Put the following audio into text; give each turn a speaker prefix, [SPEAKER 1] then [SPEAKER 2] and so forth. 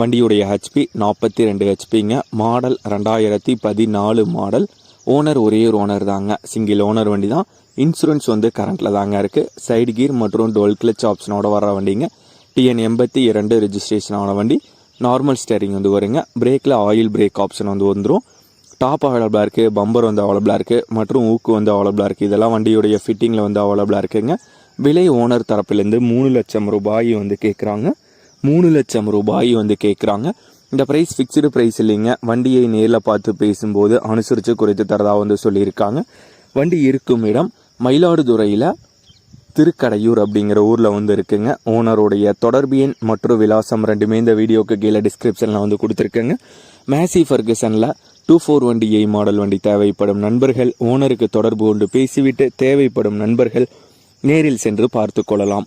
[SPEAKER 1] வண்டியுடைய ஹெச்பி நாற்பத்தி ரெண்டு ஹெச்பிங்க மாடல் ரெண்டாயிரத்தி பதினாலு மாடல். ஓனர் ஒரே ஒரு ஓனர் தாங்க. சிங்கிள் ஓனர் வண்டி தான் இன்சூரன்ஸ் வந்து கரண்ட்டில் தாங்க இருக்குது சைடு கீர் மற்றும் டோல் கிளச் ஆப்ஷனோட வர வண்டிங்க. டிஎன் எண்பத்தி இரண்டு ரிஜிஸ்ட்ரேஷனான வண்டி. நார்மல் ஸ்டேரிங் வந்து வருங்க. பிரேக்கில் ஆயில் பிரேக் ஆப்ஷன் வந்து வந்துடும் டாப் அவைலபிளாக இருக்குது பம்பர் வந்து அவைலபிளாக இருக்குது மற்றும் ஊக்கு வந்து அவைலபிளாக இருக்குது இதெல்லாம் வண்டியுடைய ஃபிட்டிங்கில் வந்து அவைலபிளாக இருக்குங்க. விலை ஓனர் தரப்புலேருந்து மூணு லட்சம் ரூபாய் வந்து கேட்குறாங்க மூணு லட்சம் ரூபாய் வந்து கேட்குறாங்க இந்த ப்ரைஸ் ஃபிக்ஸ்டு ப்ரைஸ் இல்லைங்க. வண்டியை நேரில் பார்த்து பேசும்போது அனுசரித்து குறைத்து தரதாக வந்து சொல்லியிருக்காங்க. வண்டி இருக்கும் இடம் மயிலாடுதுறையில் திருக்கடையூர் அப்படிங்கிற ஊரில் வந்து இருக்குங்க. ஓனருடைய தொடர்பு எண் மற்றும் விலாசம் ரெண்டுமே இந்த வீடியோக்கு கீழே டிஸ்கிரிப்ஷனில் வந்து கொடுத்துருக்கேங்க. மேசி ஃபர்கசனில் டூ ஃபோர் வண்டி ஏ மாடல் வண்டி தேவைப்படும் நண்பர்கள். ஓனருக்கு தொடர்பு கொண்டு பேசிவிட்டு தேவைப்படும் நண்பர்கள் நேரில் சென்று பார்த்து கொள்ளலாம்.